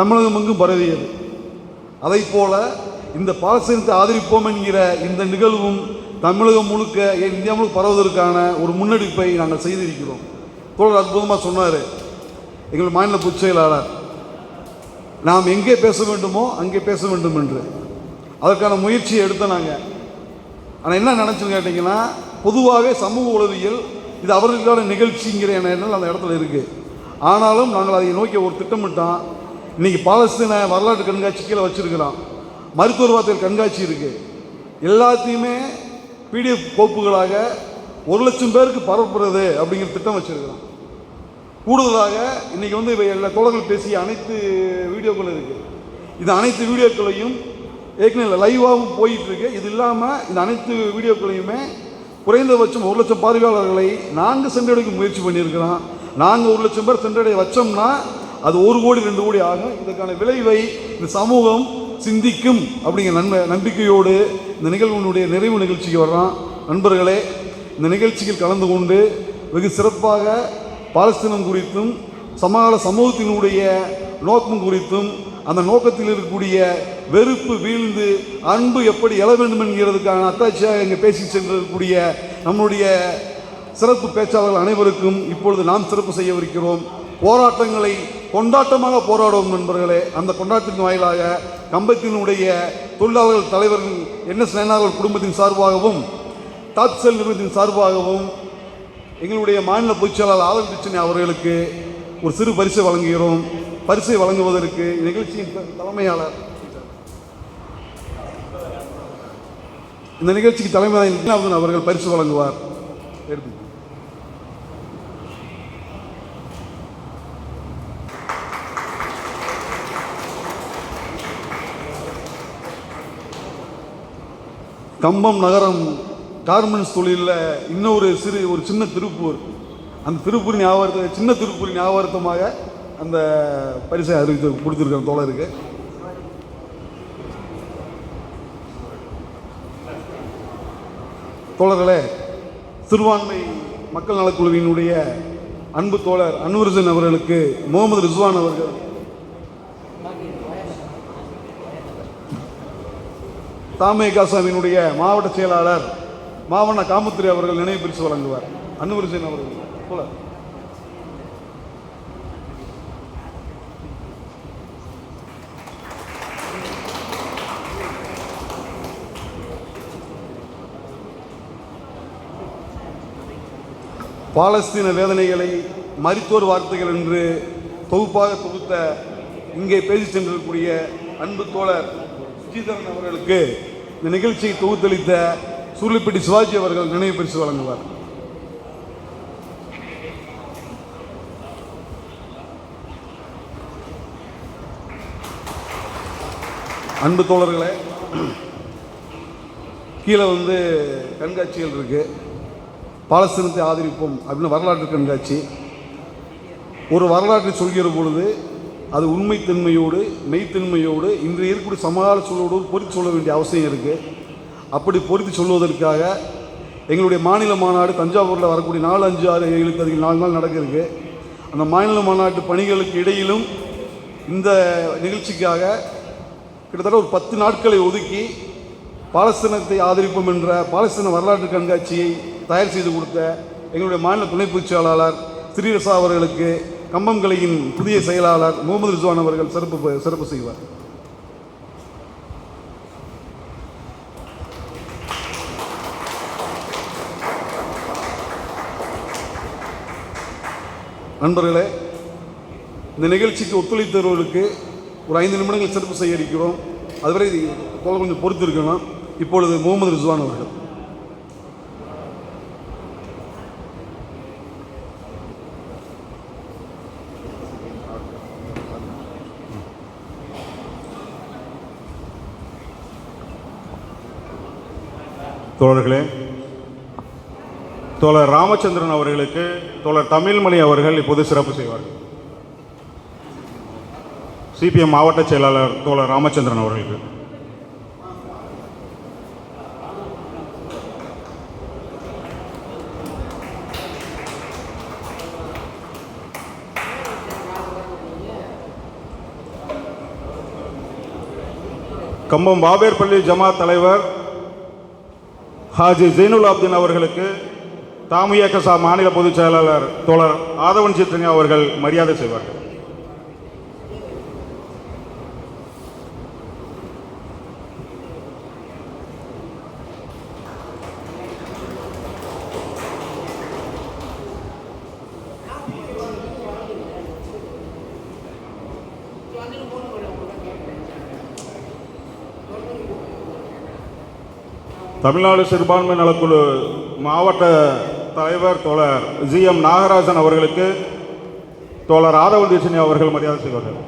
தமிழகம் எங்கும் பரவியது. அதை போல இந்த பாலஸ்தீனத்தை ஆதரிப்போம் என்கிற இந்த நிகழ்வும் தமிழகம் முழுக்க இந்தியா முழுக்க பரவுவதற்கான ஒரு முன்னெடுப்பை நாங்கள் செய்திருக்கிறோம். தோழர் அற்புதமாக சொன்னார் எங்கள் மாநில பொதுச் செயலாளர். நாம் எங்கே பேச வேண்டுமோ அங்கே பேச வேண்டும் என்று. அதற்கான முயற்சியை எடுத்தோம் நாங்கள் ஆனால் என்ன நினச்சுன்னு கேட்டிங்கன்னா பொதுவாகவே சமூக உளவியல் இது அவர்களுக்கான நிகழ்ச்சிங்கிற எண்ணம் அந்த இடத்துல இருக்குது ஆனாலும் நாங்கள் அதை நோக்கி ஒரு திட்டமிட்டோம். இன்றைக்கி பாலஸ்தீன வரலாற்று கண்காட்சி கீழே வச்சுருக்கிறோம் மருத்துவர் கண்காட்சி இருக்குது எல்லாத்தையுமே பிடிஎஃப் கோப்புகளாக ஒரு லட்சம் பேருக்கு பரப்புறது அப்படிங்கிற திட்டம் வச்சுருக்கிறோம் கூடுதலாக இன்றைக்கி வந்து இவை எல்லா தோழர்கள் பேசிய அனைத்து வீடியோக்கள் இருக்குது இது அனைத்து வீடியோக்களையும் ஏற்கனவே லைவாகவும் போயிட்டு இருக்கு. இது இல்லாமல் இந்த அனைத்து வீடியோக்களையுமே குறைந்தபட்சம் ஒரு லட்சம் பார்வையாளர்களை நாங்கள் சென்றடைக்க முயற்சி பண்ணியிருக்கிறோம். நாங்கள் ஒரு லட்சம் பேர் சென்றடைய வச்சோம்னா அது ஒரு கோடி ரெண்டு கோடி ஆகும் இதற்கான விளைவை இந்த சமூகம் சிந்திக்கும் அப்படிங்கிற நன்மை நம்பிக்கையோடு இந்த நிகழ்வினுடைய நிறைவு நிகழ்ச்சிக்கு வர்றோம் நண்பர்களே இந்த நிகழ்ச்சியில் கலந்து கொண்டு வெகு சிறப்பாக பாலஸ்தீனம் குறித்தும் சமகால சமூகத்தினுடைய நோக்கம் குறித்தும் அந்த நோக்கத்தில் இருக்கக்கூடிய வெறுப்பு வீழ்ந்து அன்பு எப்படி எழ வேண்டும் என்கிறதுக்கான அத்தாட்சியாக இங்கே பேசி சென்றிருக்கக்கூடிய நம்முடைய சிறப்பு பேச்சாளர்கள் அனைவருக்கும் இப்பொழுது நாம் சிறப்பு செய்யவிருக்கிறோம் போராட்டங்களை கொண்டாட்டமாக போராடுவோம் நண்பர்களே அந்த கொண்டாட்டத்தின் வாயிலாக கம்பத்தினுடைய தொழிலாளர்கள் தலைவர்கள் என்ன எஸ் நயனார்கள் குடும்பத்தின் சார்பாகவும் டாப்செல் நிறுவனத்தின் சார்பாகவும் எங்களுடைய மாநில பொதுச்செயலாளர் ஆதரவு பிரச்சனை அவர்களுக்கு ஒரு சிறு பரிசை வழங்குகிறோம். பரிசை வழங்குவதற்கு நிகழ்ச்சியின் தலைமையாளர். இந்த நிகழ்ச்சிக்கு தலைமையாளர் அவர்கள் பரிசு வழங்குவார். எடுத்து கம்பம் நகரம் கார்மெண்ட்ஸ் தொழிலில் இன்னொரு சிறு ஒரு சின்ன திருப்பூர். அந்த திருப்பூர் ஞாபகத்தை சின்ன திருப்பூர் ஞாபகார்த்தமாக அந்த பரிசை அறிவித்து கொடுத்துருக்கேன் தோழருக்கு தோழர்களே சிறுபான்மை மக்கள் நலக்குழுவினுடைய அன்பு தோழர் அன்வர்சன் அவர்களுக்கு முகமது ரிஸ்வான் அவர்கள் தாமே காசாமியினுடைய மாவட்ட செயலாளர் மாவண்ண காமத்துறை அவர்கள் நினைவு பரிசு வழங்குவார். அன்வர்சன் அவர்கள். போல. பாலஸ்தீன வேதனைகளை மருத்துவர் வார்த்தைகள் என்று தொகுப்பாக தொகுத்த இங்கே பேசி சென்றிருக்கக்கூடிய அன்பு தோழர் சுஜிதரன் அவர்களுக்கு இந்த நிகழ்ச்சியை தொகுத்தளித்த சுருளிப்பட்டி சிவாஜி அவர்கள் நினைவு பரிசு வழங்குவார். அன்பு தோழர்களே கீழே வந்து கண்காட்சிகள் இருக்குது பாலஸ்தீனத்தை ஆதரிப்போம் அப்படின்னு வரலாற்று கண்காட்சி. ஒரு வரலாற்றை சொல்கிற பொழுது அது உண்மைத்தன்மையோடு மெய்த்தன்மையோடு இன்று இருக்கக்கூடிய சமகால சூழலோடு பொறித்து சொல்ல வேண்டிய அவசியம் இருக்குது அப்படி பொருத்தி சொல்வதற்காக எங்களுடைய மாநில மாநாடு தஞ்சாவூரில் வரக்கூடிய நாலு அஞ்சு ஆறு ஏழு தேதி நாலு நாள் நடக்கிறது அந்த மாநில மாநாட்டு பணிகளுக்கு இடையிலும் இந்த நிகழ்ச்சிக்காக கிட்டத்தட்ட ஒரு பத்து நாட்களை ஒதுக்கி பாலஸ்தீனத்தை ஆதரிப்போம் என்ற பாலஸ்தீன வரலாற்று கண்காட்சியை தயார் செய்து கொடுத்த எங்களுடைய மாநில துணை பொதுச் செயலாளர் ஸ்ரீரசா அவர்களுக்கு கம்பம் கலையின் புதிய செயலாளர் முகமது ரிசுவான் அவர்கள் சிறப்பு சிறப்பு செய்வார். நண்பர்களே இந்த நிகழ்ச்சிக்கு ஒத்துழைத்தவர்களுக்கு ஒரு ஐந்து நிமிடங்கள் சிறப்பு செய்ய இருக்கிறோம். அதுவரை கொஞ்சம் பொறுத்து இருக்கணும் இப்பொழுது முகமது ரிஸ்வான் அவர்கள். தோழர்களே தோழர் ராமச்சந்திரன் அவர்களுக்கு தோழர் தமிழ்மணி அவர்கள் இப்போது சிறப்பு செய்வார்கள் சிபிஎம் மாவட்ட செயலாளர் தோழர் ராமச்சந்திரன் அவர்களுக்கு. கம்பம் பாபேர்பள்ளி ஜமாத் தலைவர் ஹாஜி ஜெயினுல் ஆப்தீன் அவர்களுக்கு தாமிய கசா மாநில பொதுச் செயலாளர் தோழர் ஆதவன் சித்தனி அவர்கள் மரியாதை செய்வார்கள். தமிழ்நாடு சிறுபான்மை நலக்குழு மாவட்ட தலைவர் தோழர் ஜி எம் நாகராஜன் அவர்களுக்கு தோழர் ஆதவல் தீட்சணி அவர்கள் மரியாதை செய்வார்கள்.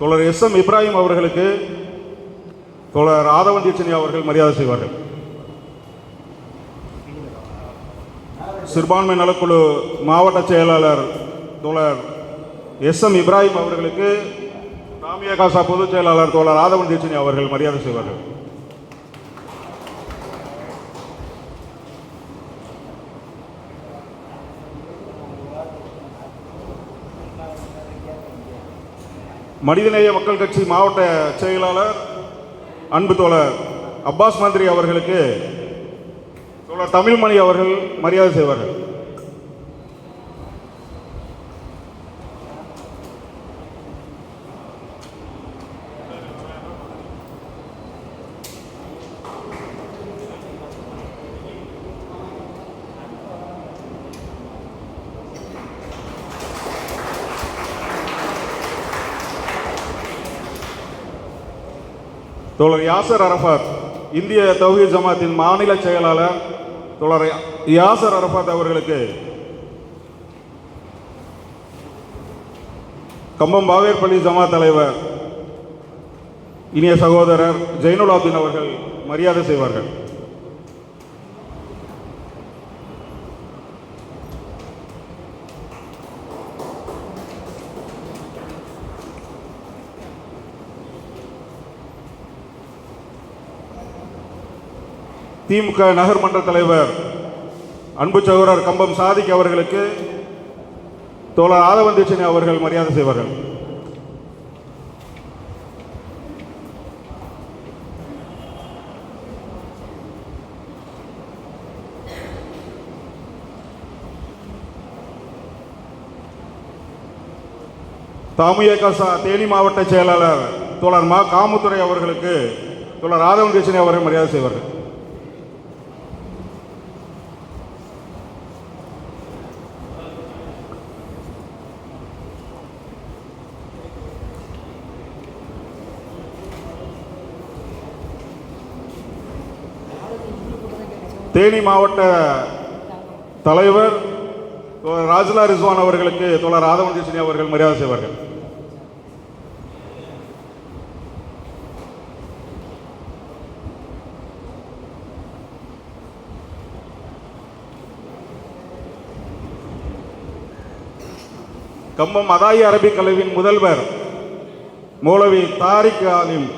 தோழர் எஸ் எம் இப்ராஹிம் அவர்களுக்கு தோழர் ராதவன் தீட்சணி அவர்கள் மரியாதை செய்வார்கள். சிறுபான்மை நலக்குழு மாவட்ட செயலாளர் தோழர் எஸ் எம் இப்ராஹிம் அவர்களுக்கு ராமியா காசா பொதுச் செயலாளர் தோழர் ராதவன் தீட்சணி அவர்கள் மரியாதை செய்வார்கள். மனிதநேய மக்கள் கட்சி மாவட்ட செயலாளர் அன்பு தோழர் அப்பாஸ் மந்திரி அவர்களுக்கு தோழர் தமிழ்மணி அவர்கள் மரியாதை செய்வார்கள். தோழர் யாசர் அரஃபாத் இந்திய தௌஹீத் ஜமாத்தின் மாநில செயலாளர் தோழர் யாசர் அரஃபாத் அவர்களுக்கு கம்பம் பாவேர்பள்ளி ஜமாத் தலைவர் இனிய சகோதரர் ஜெயினுலாபின் அவர்கள் மரியாதை செய்வார்கள். திமுக நகர்மன்ற தலைவர் அன்பு சகோதரர் கம்பம் சாதிக் அவர்களுக்கு தோழர் ஆதவன் தீட்சணி அவர்கள் மரியாதை செய்வார்கள். தாமிய தேனி மாவட்ட செயலாளர் தோழர் மா காமுத்துறை அவர்களுக்கு தோழர் ஆதவன் தீட்சணி அவர்கள் மரியாதை செய்வார்கள். தேனி மாவட்ட தலைவர் தோழர் ராஜ்லா ரிஸ்வான் அவர்களுக்கு தோழர் ஆதவன் அவர்கள் மரியாதை செய்வார்கள். கம்பம் அதாயி அரபிக் கல்லூரியின் முதல்வர் மௌலவி தாரிக் ஆலிம்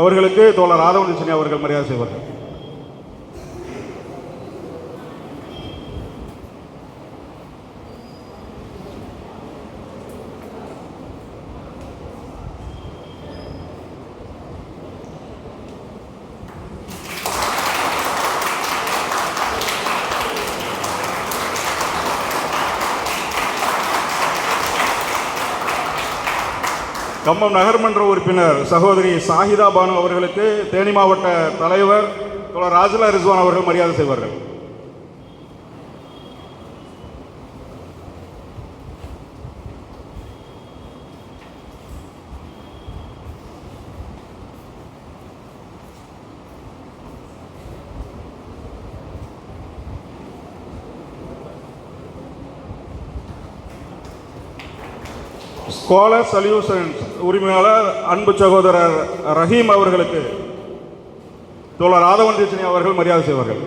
அவர்களுக்கு தோழர் ஆதவன் அவர்கள் மரியாதை செய்வார்கள். கம்பம் நகர்மன்ற உறுப்பினர் சகோதரி சாஹிதா பானு அவர்களுக்கு தேனி மாவட்ட தலைவர் தோழர் ராஜலா ரிஸ்வான் அவர்கள் மரியாதை செய்வார்கள். ஸ்காலர் சல்யூஷன்ஸ் உரிமையாளர் அன்பு சகோதரர் ரஹீம் அவர்களுக்கு தோழர் ராதவன் தீட்சணி அவர்கள் மரியாதை செய்வார்கள்.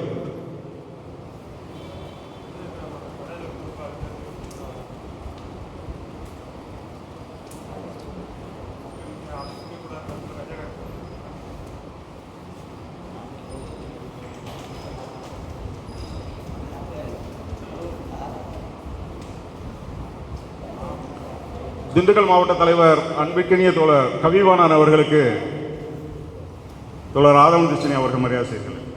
திண்டுக்கல் மாவட்ட தலைவர் அன்பிற்கினிய தோழர் கவிவாணன் அவர்களுக்கு தோழர் ஆதவன் கிருஷ்ணி அவர்கள் மரியாதை செய்கிறார்கள்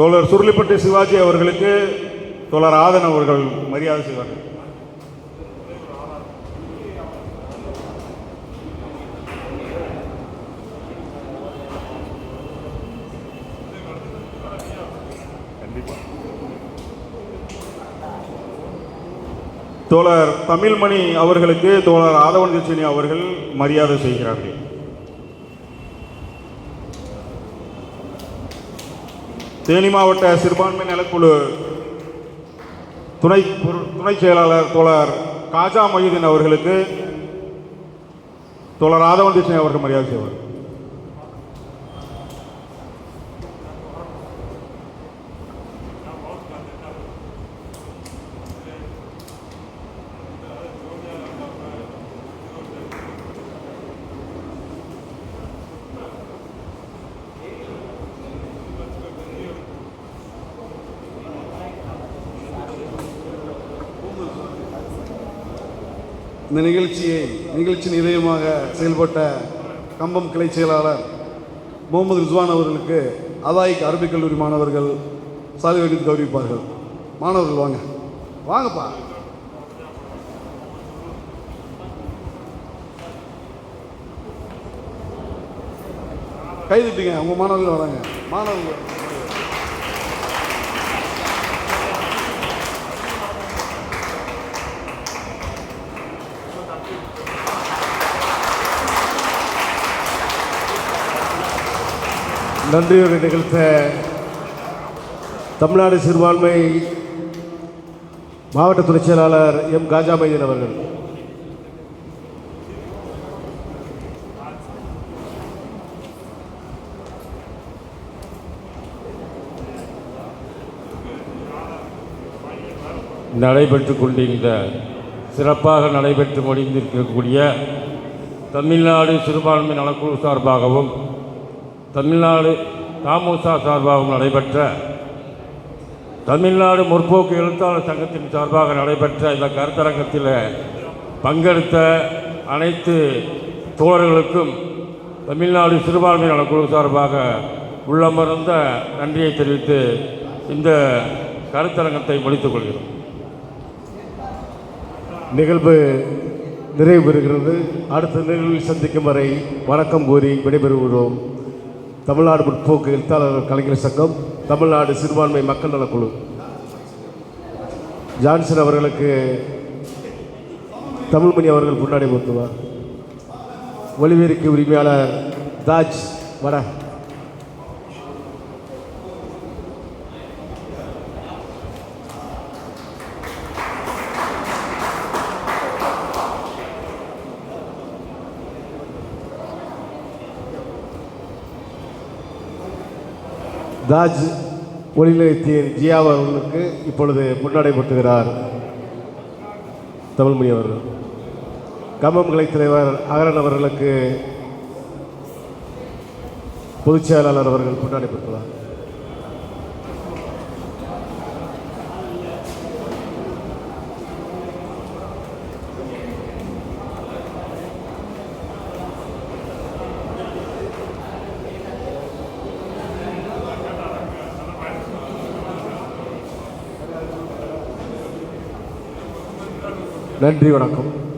தோழர் சுருளிப்பட்டி சிவாஜி அவர்களுக்கு தோழர் ஆதன் அவர்கள் மரியாதை செய்வார்கள். தோழர் தமிழ்மணி அவர்களுக்கு தோழர் ஆதவன் கட்சினி அவர்கள் மரியாதை செய்கிறார்கள். தேனி மாவட்ட சிறுபான்மை நலக்குழு துணை துணை செயலாளர் தோழர் காஜா மொய்தீன் அவர்களுக்கு தோழர் ஆதவன் கிருஷ்ணன் அவர்கள் மரியாதை செய்வார். இந்த நிகழ்ச்சியை நிகழ்ச்சியின் இதயமாக செயல்பட்ட கம்பம் கிளை செயலாளர் முகமது ரிஸ்வான் அவர்களுக்கு அதாய்க்கு அரபிக் கல்லூரி மாணவர்கள் சாலை வைத்து கௌரவிப்பார்கள். மாணவர்கள் வாங்க. வாங்கப்பா. கைதுட்டீங்க உங்கள் மாணவர்கள் வராங்க. மாணவர்கள். நன்றியோடு நிகழ்த்த தமிழ்நாடு சிறுபான்மை மாவட்ட துணைச் செயலாளர் எம் காஜா மைதீன் அவர்கள். நடைபெற்று கொண்டிருந்த சிறப்பாக நடைபெற்று முடிந்திருக்கக்கூடிய தமிழ்நாடு சிறுபான்மை நலக்குழு சார்பாகவும் தமிழ்நாடு தாமுசா சார்பாகவும் நடைபெற்ற தமிழ்நாடு முற்போக்கு எழுத்தாளர் சங்கத்தின் சார்பாக நடைபெற்ற இந்த கருத்தரங்கத்தில் பங்கெடுத்த அனைத்து தோழர்களுக்கும் தமிழ்நாடு சிறுபான்மை நலக்குழு சார்பாக உள்ளமர்ந்த நன்றியை தெரிவித்து இந்த கருத்தரங்கத்தை முடித்துக் கொள்கிறோம். நிகழ்வு நிறைவு பெறுகிறது. அடுத்த நிகழ்வில் சந்திக்கும் வரை வணக்கம் கூறி விடைபெறுகிறோம். தமிழ்நாடு முற்போக்கு எழுத்தாளர்கள் கலைஞர் சங்கம் தமிழ்நாடு சிறுபான்மை மக்கள் நலக்குழு. ஜான்சன் அவர்களுக்கு தமிழ்மணி அவர்கள் முன்னாடி பொறுத்துவார் ஒளிபெருக்கி உரிமையாளர் தாஜ் வட. தாஜ் ஒளிநிலையத்தின் ஜியா அவர்களுக்கு இப்பொழுது முன்னடைபட்டுகிறார் தமிழ்மொழி அவர்கள். கம்பம் தலைவர் அகரன் அவர்களுக்கு பொதுச் செயலாளர் அவர்கள் முன்னாடி நன்றி வணக்கம்.